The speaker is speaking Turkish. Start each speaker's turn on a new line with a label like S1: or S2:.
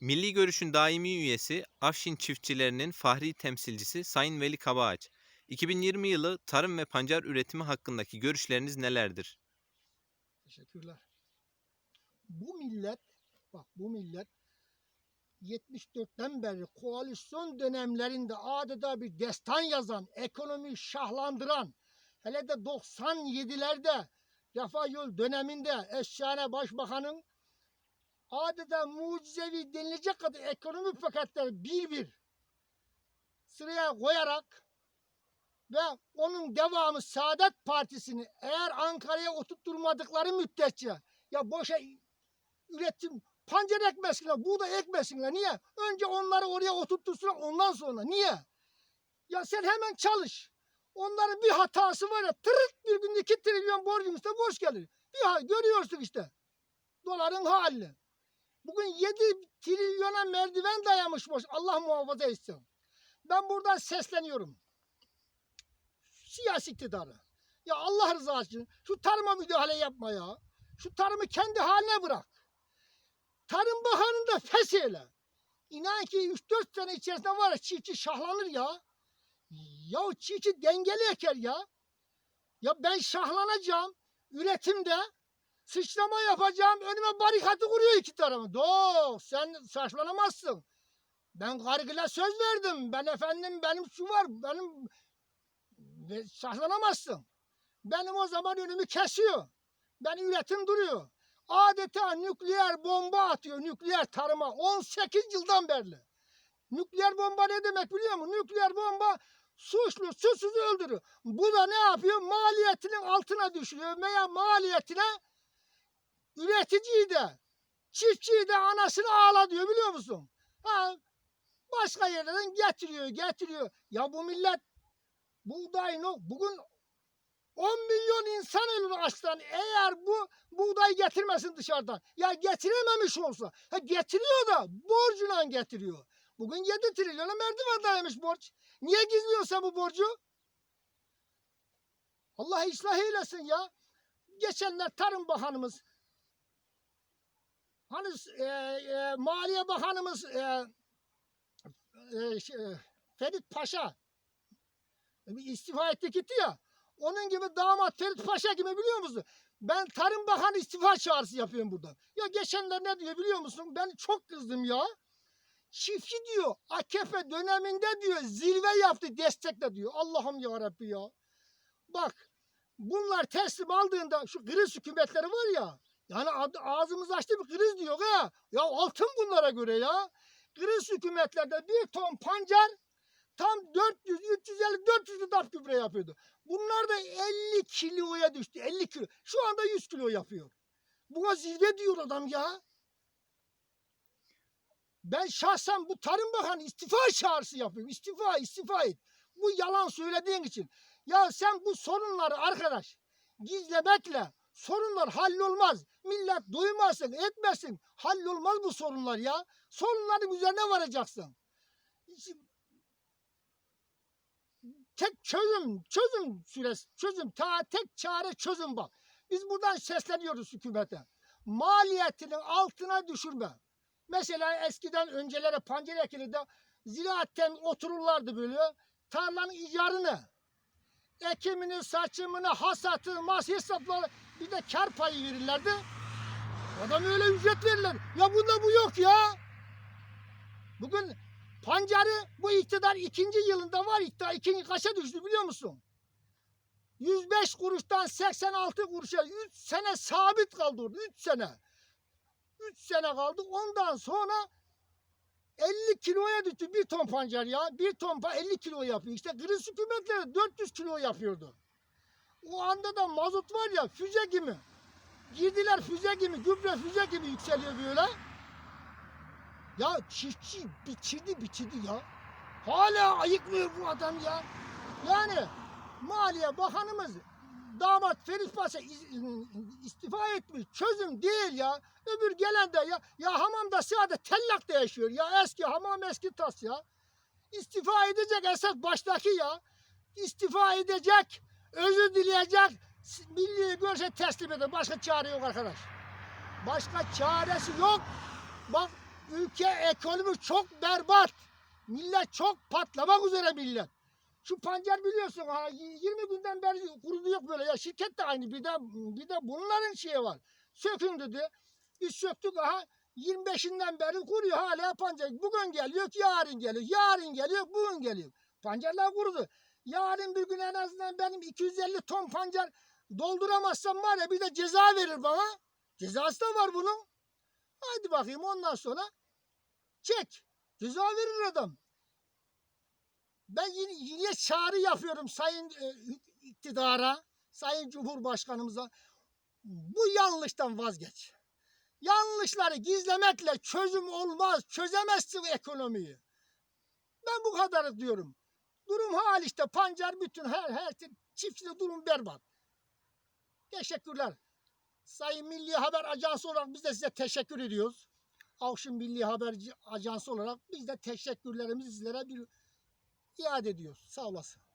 S1: Milli Görüş'ün daimi üyesi Afşin çiftçilerinin fahri temsilcisi Sayın Veli Kabaağaç. 2020 yılı tarım ve pancar üretimi hakkındaki görüşleriniz nelerdir?
S2: Teşekkürler. Bu millet, bak bu millet 74'ten beri koalisyon dönemlerinde adeta bir destan yazan, ekonomiyi şahlandıran, hele de 97'lerde Refah Yol döneminde Eşşane Başbakan'ın adeta mucizevi denilecek kadar ekonomi paketleri bir bir sıraya koyarak ve onun devamı Saadet Partisi'ni eğer Ankara'ya oturtturmadıkları müddetçe ya boşa üretim pancar ekmesinler, buğday ekmesinler. Niye? Önce onları oraya oturtursunlar ondan sonra. Niye? Ya sen hemen çalış. Onların bir hatası var ya tırırt bir günde iki trilyon borcun üstüne borç gelir. Bir görüyorsun işte. Doların halini. Bugün 7 trilyona merdiven dayamış borç. Allah muhafaza etsin. Ben buradan sesleniyorum siyasi iktidarı. Ya Allah rızası için şu tarıma müdahale yapma ya. Şu tarımı kendi haline bırak. Tarım Bakanı'nı da fesheyle. İnan ki 3-4 sene içerisinde var ya çiftçi şahlanır ya. Ya çiftçi dengeli eker ya. Ya ben şahlanacağım üretimde. Sıçrama yapacağım. Önüme barikatı kuruyor iki tarafı. Doğ sen saçlanamazsın. Ben kargıla söz verdim. Ben efendim benim şu var. Benim ve saklanamazsın. Benim o zaman önümü kesiyor. Ben üretim duruyor. Adeta nükleer bomba atıyor nükleer tarıma 18 yıldan beri. Nükleer bomba ne demek biliyor musun? Nükleer bomba suçlu suçsuzu öldürüyor. Bu da ne yapıyor? Maliyetinin altına düşürüyor veya maliyetine üreticiyi de çiftçiyi de anasını ağla diyor biliyor musun? Ha, başka yerlerden getiriyor getiriyor. Ya bu millet buğday yok. Bugün 10 milyon insan ölür açtan. Eğer bu buğday getirmesin dışarıdan. Ya getirememiş olsa. Ha getiriyor da borcuna getiriyor. Bugün 7 trilyona merdiven dayamış borç. Niye gizliyorsa bu borcu? Allah ıslah eylesin ya. Geçenler Tarım Bakanımız hani e, e, Maliye Bakanımız e, e, şey, Ferit Paşa bir istifa etti gitti ya. Onun gibi damat Ferit Paşa gibi biliyor musun? Ben Tarım Bakanı istifa çağrısı yapıyorum burada. Ya geçenler ne diyor biliyor musun? Ben çok kızdım ya. Çiftçi diyor AKP döneminde diyor zirve yaptı destekle diyor. Allah'ım ya Rabbi ya. Bak bunlar teslim aldığında şu kriz hükümetleri var ya. Yani ağzımız açtı bir kriz diyor ha. Ya altın bunlara göre ya. Kriz hükümetlerde bir ton pancar tam 400, 350, 400 gıdap gübre yapıyordu. Bunlar da 50 kiloya düştü. 50 kilo. Şu anda 100 kilo yapıyor. Buna zirve diyor adam ya. Ben şahsen bu Tarım Bakanı istifa çağrısı yapıyorum. İstifa, istifa et. Bu yalan söylediğin için. Ya sen bu sorunları arkadaş gizlemekle sorunlar hallolmaz. Millet duymasın, etmesin. Hallolmaz bu sorunlar ya. Sorunların üzerine varacaksın tek çözüm, çözüm süresi, çözüm, ta tek çare çözüm bak. Biz buradan sesleniyoruz hükümete. Maliyetinin altına düşürme. Mesela eskiden öncelere pancar ekilide ziraatten otururlardı böyle. Tarlanın icarını, ekimini, saçımını, hasatı, mas hesapları bir de kar payı verirlerdi. Adam öyle ücret verirler. Ya bunda bu yok ya. Bugün Pancarı bu iktidar ikinci yılında var iktidar ikinci kaça düştü biliyor musun? 105 kuruştan 86 kuruşa 3 sene sabit kaldı orada 3 sene. 3 sene kaldı ondan sonra 50 kiloya düştü bir ton pancar ya. Bir ton pa 50 kilo yapıyor. İşte kriz hükümetleri 400 kilo yapıyordu. O anda da mazot var ya füze gibi. Girdiler füze gibi, gübre füze gibi yükseliyor böyle. Ya çiftçi bitirdi bitirdi ya. Hala ayıkmıyor bu adam ya. Yani Maliye Bakanımız damat Ferit Paşa istifa etmiş. Çözüm değil ya. Öbür gelen de ya, ya hamamda sadece tellak da yaşıyor. Ya eski hamam eski tas ya. İstifa edecek esas baştaki ya. İstifa edecek, özür dileyecek, milli görüşe teslim edecek. Başka çare yok arkadaş. Başka çaresi yok. Bak ülke ekonomi çok berbat. Millet çok patlamak üzere millet. Şu pancar biliyorsun ha 20 günden beri kurudu yok böyle ya şirket de aynı bir de bir de bunların şeyi var. Sökün dedi. Biz söktük aha 25'inden beri kuruyor hala pancar. Bugün geliyor yarın geliyor. Yarın geliyor bugün geliyor. Pancarlar kurudu. Yarın bir gün en azından benim 250 ton pancar dolduramazsam var ya bir de ceza verir bana. Cezası da var bunun. Hadi bakayım ondan sonra çek. Ceza verir adam. Ben yine, yine çağrı yapıyorum sayın e, iktidara, sayın cumhurbaşkanımıza. Bu yanlıştan vazgeç. Yanlışları gizlemekle çözüm olmaz. Çözemezsin ekonomiyi. Ben bu kadar diyorum. Durum hal işte pancar bütün her her çiftçide durum berbat. Teşekkürler. Sayın Milli Haber Ajansı olarak biz de size teşekkür ediyoruz. Avşin Milli Haber Ajansı olarak biz de teşekkürlerimizi sizlere bir iade ediyoruz. Sağ olasın.